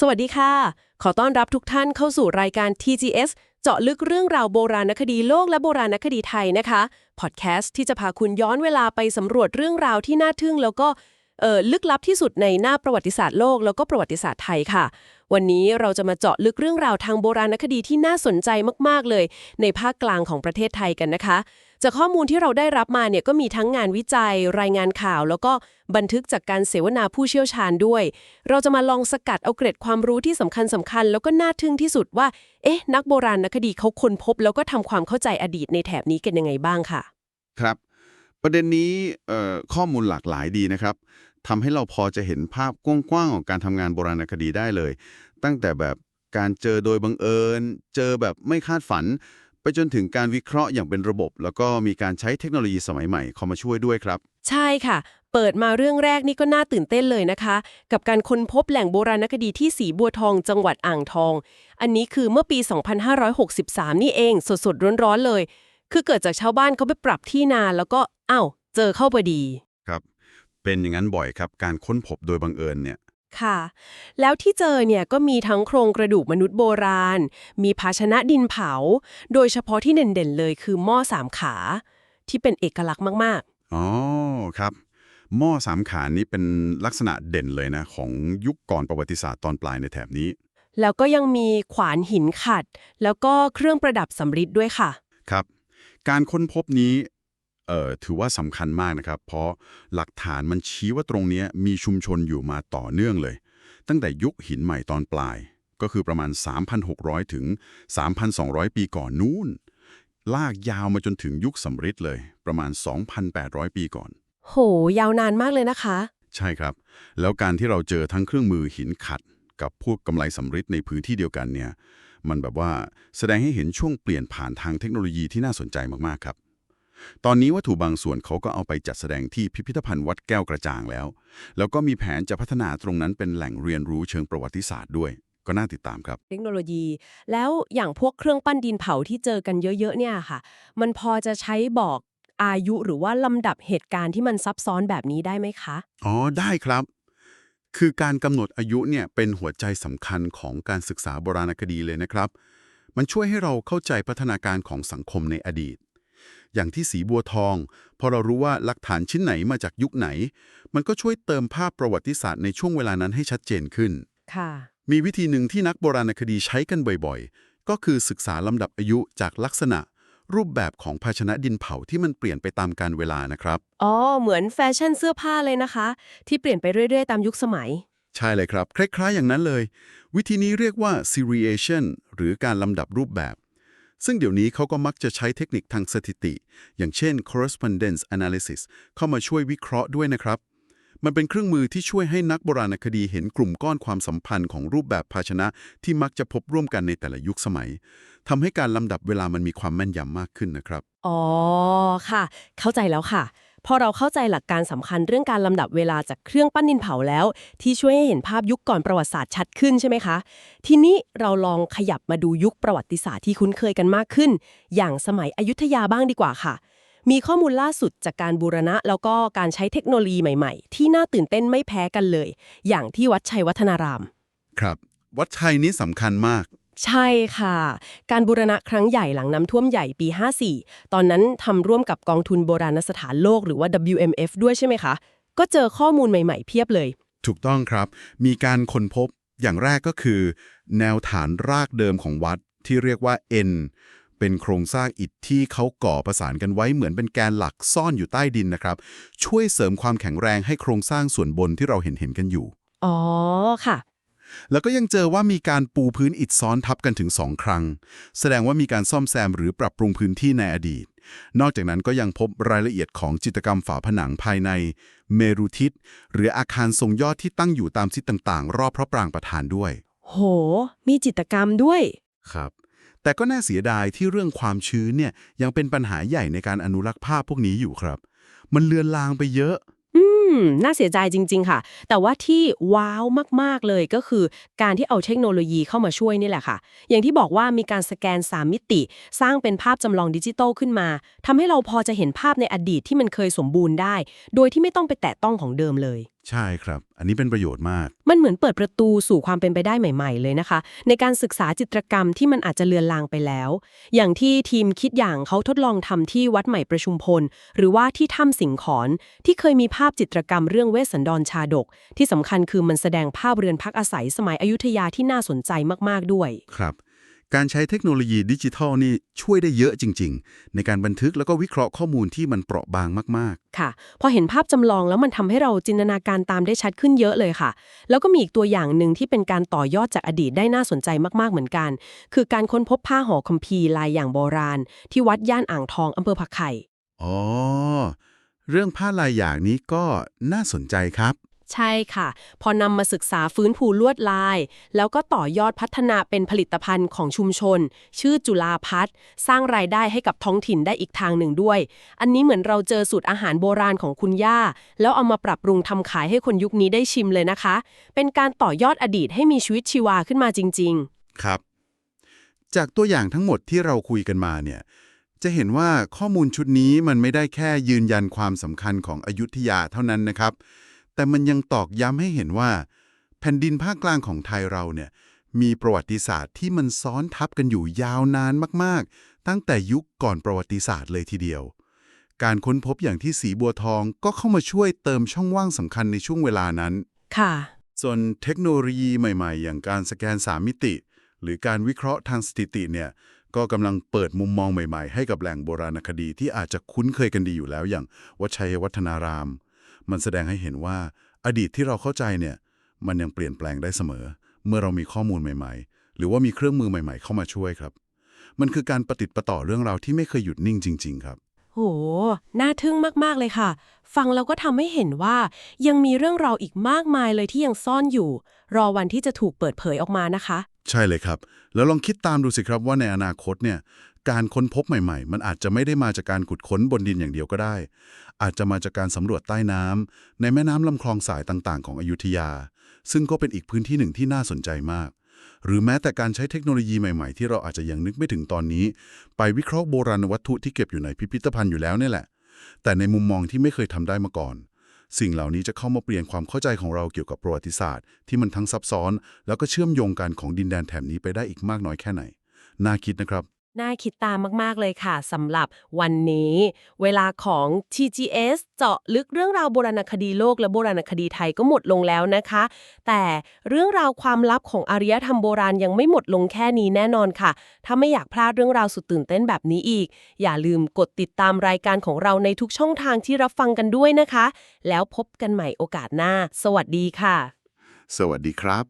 สวัสดีค่ะ ขอต้อนรับทุกท่านเข้าสู่รายการ TGS เจาะลึกเรื่องราวโบราณคดีโลกและโบราณคดีไทยนะคะ พอดแคสต์ที่จะพาคุณย้อนเวลาไปสำรวจเรื่องราวที่น่าทึ่ง แล้วก็เอ่อลึกลับที่สุดในหน้าประวัติศาสตร์โลกแล้วก็ประวัติศาสตร์ไทยค่ะ วันนี้เราจะมาเจาะลึกเรื่องราวทางโบราณคดีที่น่าสนใจมาก ๆ เลย ในภาคกลางของประเทศไทยกันนะคะ จากข้อมูลที่เราได้รับมาเนี่ยก็มีทั้งงานวิจัย รายงานข่าว แล้วก็บันทึกจากการเสวนาผู้เชี่ยวชาญด้วย เราจะมาลองสกัดเอาเกร็ดความรู้ที่สำคัญสำคัญ แล้วก็น่าทึ่งที่สุดว่า เอ๊ะ นักโบราณคดีเขาค้นพบ แล้วก็ทำความเข้าใจอดีตในแถบนี้กันยังไงบ้างค่ะ ครับ ประเด็นนี้ข้อมูลหลากหลายดีนะครับทำให้เราพอจะเห็นภาพกว้างๆของการทำงานโบราณคดีได้เลย ตั้งแต่แบบการเจอโดยบังเอิญ เจอแบบไม่คาดฝัน ไปจนถึงการวิเคราะห์อย่างเป็นระบบ แล้วก็มีการใช้เทคโนโลยีสมัยใหม่เข้ามาช่วยด้วยครับ ใช่ค่ะ เปิดมาเรื่องแรกนี่ก็น่าตื่นเต้นเลยนะคะ กับการค้นพบแหล่งโบราณคดีที่สีบัวทองจังหวัดอ่างทอง อันนี้คือเมื่อปี 2563 นี่เองสดๆร้อนๆเลย คือเกิดจากชาวบ้านเขาไปปรับที่นาแล้วก็อ้าวเจอเข้าพอดีครับ เป็นอย่างนั้นบ่อยครับ การค้นพบโดยบังเอิญเนี่ย ค่ะ แล้วที่เจอเนี่ยก็มีทั้งโครงกระดูกมนุษย์โบราณ มีภาชนะดินเผา โดยเฉพาะที่เด่นๆเลยคือหม้อสามขา ที่เป็นเอกลักษณ์มากๆ อ๋อครับ หม้อสามขานี้เป็นลักษณะเด่นเลยนะ ของยุคก่อนประวัติศาสตร์ตอนปลายในแถบนี้ แล้วก็ยังมีขวานหินขัด แล้วก็เครื่องประดับสำริดด้วยค่ะ ครับ การค้นพบนี้เอ่อ ถือว่าสำคัญมากนะครับ เพราะหลักฐานมันชี้ว่าตรงเนี้ยมีชุมชนอยู่มาต่อเนื่องเลย ตั้งแต่ยุคหินใหม่ตอนปลาย ก็คือประมาณ 3,600 ถึง 3,200 ปีก่อนนู้น ลากยาวมาจนถึงยุคสำริดเลย ประมาณ 2,800 ปีก่อน โห ยาวนานมากเลยนะคะ ใช่ครับ แล้วการที่เราเจอทั้งเครื่องมือหินขัด กับพวกกำไลสำริดในพื้นที่เดียวกันเนี่ยมันแบบว่าแสดงให้เห็นช่วงเปลี่ยนผ่านทางเทคโนโลยีที่น่าสนใจมาก ๆ ครับ ตอนนี้วัตถุบางส่วนเขาก็เอาไปจัดแสดงที่พิพิธภัณฑ์วัดแก้วกระจ่างแล้ว แล้วก็มีแผนจะพัฒนาตรงนั้นเป็นแหล่งเรียนรู้เชิงประวัติศาสตร์ด้วย ก็น่าติดตามครับ เทคโนโลยี แล้วอย่างพวกเครื่องปั้นดินเผาที่เจอกันเยอะๆเนี่ยค่ะ มันพอจะใช้บอกอายุหรือว่าลำดับเหตุการณ์ที่มันซับซ้อนแบบนี้ได้ไหมคะ อ๋อ ได้ครับ คือการกำหนดอายุเนี่ยเป็นหัวใจสำคัญของการศึกษาโบราณคดีเลยนะครับ มันช่วยให้เราเข้าใจพัฒนาการของสังคมในอดีต อย่างที่สีบัวทอง พอเรารู้ว่าหลักฐานชิ้นไหนมาจากยุคไหน มันก็ช่วยเติมภาพประวัติศาสตร์ในช่วงเวลานั้นให้ชัดเจนขึ้น ค่ะ มีวิธีหนึ่งที่นักโบราณคดีใช้กันบ่อยๆ ก็คือศึกษาลำดับอายุจากลักษณะ รูปแบบของภาชนะดินเผาที่มันเปลี่ยนไปตามกาลเวลานะครับ อ๋อ เหมือนแฟชั่นเสื้อผ้าเลยนะคะ ที่เปลี่ยนไปเรื่อย ๆ ตามยุคสมัย ใช่เลยครับ คล้ายๆ อย่างนั้นเลย วิธีนี้เรียกว่า seriation หรือการลำดับรูปแบบ ซึ่งเดี๋ยวนี้เขาก็มักจะใช้เทคนิคทางสถิติ อย่างเช่น correspondence analysis เข้ามาช่วยวิเคราะห์ด้วยนะครับ มันเป็นเครื่องมือที่ช่วยให้นักโบราณคดีเห็นกลุ่มก้อนความสัมพันธ์ของรูปแบบภาชนะที่มักจะพบร่วมกันในแต่ละยุคสมัยทำให้การลำดับเวลามันมีความแม่นยำมากขึ้นนะครับ อ๋อ ค่ะ เข้าใจแล้วค่ะ พอเราเข้าใจหลักการสำคัญเรื่องการลำดับเวลาจากเครื่องปั้นดินเผาแล้ว ที่ช่วยให้เห็นภาพยุคก่อนประวัติศาสตร์ชัดขึ้นใช่ไหมคะ ทีนี้เราลองขยับมาดูยุคประวัติศาสตร์ที่คุ้นเคยกันมากขึ้น อย่างสมัยอยุธยาบ้างดีกว่าค่ะ มีข้อมูลล่าสุดจากการบูรณะ แล้วก็การใช้เทคโนโลยีใหม่ๆ ที่น่าตื่นเต้นไม่แพ้กันเลย อย่างที่วัดชัยวัฒนาราม ครับ วัดชัยนี้สำคัญมาก ใช่ค่ะ การบูรณะครั้งใหญ่หลังน้ำท่วมใหญ่ปี 54 ตอนนั้นทำร่วมกับกองทุนโบราณสถานโลกหรือว่า WMF ด้วยใช่ไหมคะ ก็เจอข้อมูลใหม่ๆเพียบเลย ถูกต้องครับ มีการค้นพบอย่างแรกก็คือ แนวฐานรากเดิมของวัดที่เรียกว่า N เป็นโครงสร้างอิฐที่เขาก่อประสานกันไว้เหมือนเป็นแกนหลักซ่อนอยู่ใต้ดินนะครับ ช่วยเสริมความแข็งแรงให้โครงสร้างส่วนบนที่เราเห็นเห็นๆกันอยู่ อ๋อค่ะ แล้วก็ยังเจอว่ามีการปูพื้นอิฐซ้อนทับกันถึงสองครั้ง แสดงว่ามีการซ่อมแซมหรือปรับปรุงพื้นที่ในอดีต นอกจากนั้นก็ยังพบรายละเอียดของจิตรกรรมฝาผนังภายใน เมรุทิศหรืออาคารทรงยอดที่ตั้งอยู่ตามทิศต่างๆ รอบพระปรางประธานด้วย โห มีจิตรกรรมด้วย ครับ แต่ก็น่าเสียดายที่เรื่องความชื้นเนี่ยยังเป็นปัญหาใหญ่ในการอนุรักษ์ภาพพวกนี้อยู่ครับ มันเลือนลางไปเยอะอื ม น่าเสียใจจริง ๆ ค่ะ แต่ว่าที่ว้าวมาก ๆ เลยก็คือ การที่เอาเทคโนโลยีเข้ามาช่วยนี่แหละค่ะ อย่างที่บอกว่ามีการสแกน 3 มิติ สร้างเป็นภาพจำลองดิจิตอลขึ้นมา ทำให้เราพอจะเห็นภาพในอดีตที่มันเคยสมบูรณ์ได้ โดยที่ไม่ต้องไปแตะต้องของเดิมเลยใช่ครับ อันนี้เป็นประโยชน์มาก มันเหมือนเปิดประตูสู่ความเป็นไปได้ใหม่ ๆ เลยนะคะ ในการศึกษาจิตรกรรมที่มันอาจจะเลือนลางไปแล้ว อย่างที่ทีมคิดอย่างเขาทดลองทำที่วัดใหม่ประชุมพล หรือว่าที่ถ้ำสิงขอนที่เคยมีภาพจิตรกรรมเรื่องเวสสันดรชาดก ที่สำคัญคือมันแสดงภาพเรือนพักอาศัยสมัยอยุธยาที่น่าสนใจมากๆด้วย ครับ การใช้เทคโนโลยีดิจิทัลนี่ช่วยได้เยอะจริง ๆ ในการบันทึกแล้วก็วิเคราะห์ข้อมูลที่มันเปราะบางมากค่ะ พอเห็นภาพจำลองแล้วมันทำให้เราจินตนาการตามได้ชัดขึ้นเยอะเลยค่ะ แล้วก็มีอีกตัวอย่างหนึ่งที่เป็นการต่อยอดจากอดีตได้น่าสนใจมาก ๆ เหมือนกัน คือการค้นพบผ้าห่อคัมภีร์ลายอย่างโบราณ ที่วัดย่านอ่างทองอำเภอผักไข่ๆอ๋อเรื่องผ้าลายอย่างนี้ก็น่าสนใจครับ ใช่ค่ะ พอนำมาศึกษาฟื้นฟูลวดลาย แล้วก็ต่อยอดพัฒนาเป็นผลิตภัณฑ์ของชุมชน ชื่อจุลาพัฒสร้างรายได้ให้กับท้องถิ่นได้อีกทางหนึ่งด้วย อันนี้เหมือนเราเจอสูตรอาหารโบราณของคุณย่า แล้วเอามาปรับปรุงทำขายให้คนยุคนี้ได้ชิมเลยนะคะ เป็นการต่อยอดอดีตให้มีชีวิตชีวาขึ้นมาจริงครับ จากตัวอย่างทั้งหมดที่เราคุยกันมาเนี่ยจะเห็นว่าข้อมูลชุดนี้มันไม่ได้แค่ยืนยันความสำคัญของอยุธยาเท่านั้นนะครับ แต่มันยังตอกย้ำให้เห็นว่า แผ่นดินภาคกลางของไทยเราเนี่ยมีประวัติศาสตร์ที่มันซ้อนทับกันอยู่ยาวนานมากๆ ตั้งแต่ยุคก่อนประวัติศาสตร์เลยทีเดียว การค้นพบอย่างที่สีบัวทองก็เข้ามาช่วยเติมช่องว่างสำคัญในช่วงเวลานั้นๆค่ะ ส่วนเทคโนโลยีใหม่ๆ อย่างการสแกน3มิติ หรือการวิเคราะห์ทางสถิติเนี่ยก็กำลังเปิดมุมมองใหม่ๆ ให้กับแหล่งโบราณคดีที่อาจจะคุ้นเคยกันดีอยู่แล้วอย่างวัดชัยวัฒนาราม มันแสดงให้เห็นว่าอดีตที่เราเข้าใจเนี่ย มันยังเปลี่ยนแปลงได้เสมอ เมื่อเรามีข้อมูลใหม่ๆ หรือว่ามีเครื่องมือใหม่ๆ เข้ามาช่วยครับ มันคือการประติดประต่อเรื่องราวที่ไม่เคยหยุดนิ่งจริง ๆ ครับ โห น่าทึ่งมากๆเลยค่ะ ฟังแล้วก็ทำให้เห็นว่า ยังมีเรื่องราวอีกมากมายเลยที่ยังซ่อนอยู่ รอวันที่จะถูกเปิดเผยออกมานะคะ ใช่เลยครับ แล้วลองคิดตามดูสิครับว่าในอนาคตเนี่ย การค้นพบใหม่ๆ มันอาจจะไม่ได้มาจากการขุดค้นบนดินอย่างเดียวก็ได้ อาจจะมาจากการสำรวจใต้น้ำในแม่น้ำลำคลองสายต่างๆ ของอยุธยา ซึ่งก็เป็นอีกพื้นที่หนึ่งที่น่าสนใจมาก หรือแม้แต่การใช้เทคโนโลยีใหม่ๆ ที่เราอาจจะยังนึกไม่ถึงตอนนี้ ไปวิเคราะห์โบราณวัตถุที่เก็บอยู่ในพิพิธภัณฑ์อยู่แล้วนี่แหละ แต่ในมุมมองที่ไม่เคยทำได้มาก่อน สิ่งเหล่านี้จะเข้ามาเปลี่ยนความเข้าใจของเราเกี่ยวกับประวัติศาสตร์ ที่มันทั้งซับซ้อน แล้วก็เชื่อมโยงกันของดินแดนแถบนี้ไปได้อีกมากน้อยแค่ไหนน่าคิดนะครับ น่าคิดตามมาก ๆ เลยค่ะสำหรับวันนี้ เวลาของ TGS เจาะลึกเรื่องราวโบราณคดีโลกและโบราณคดีไทยก็หมดลงแล้วนะคะ แต่เรื่องราวความลับของอารยธรรมโบราณยังไม่หมดลงแค่นี้แน่นอนค่ะ ถ้าไม่อยากพลาดเรื่องราวสุดตื่นเต้นแบบนี้อีก อย่าลืมกดติดตามรายการของเราในทุกช่องทางที่รับฟังกันด้วยนะคะ แล้วพบกันใหม่โอกาสหน้า สวัสดีค่ะ สวัสดีครับ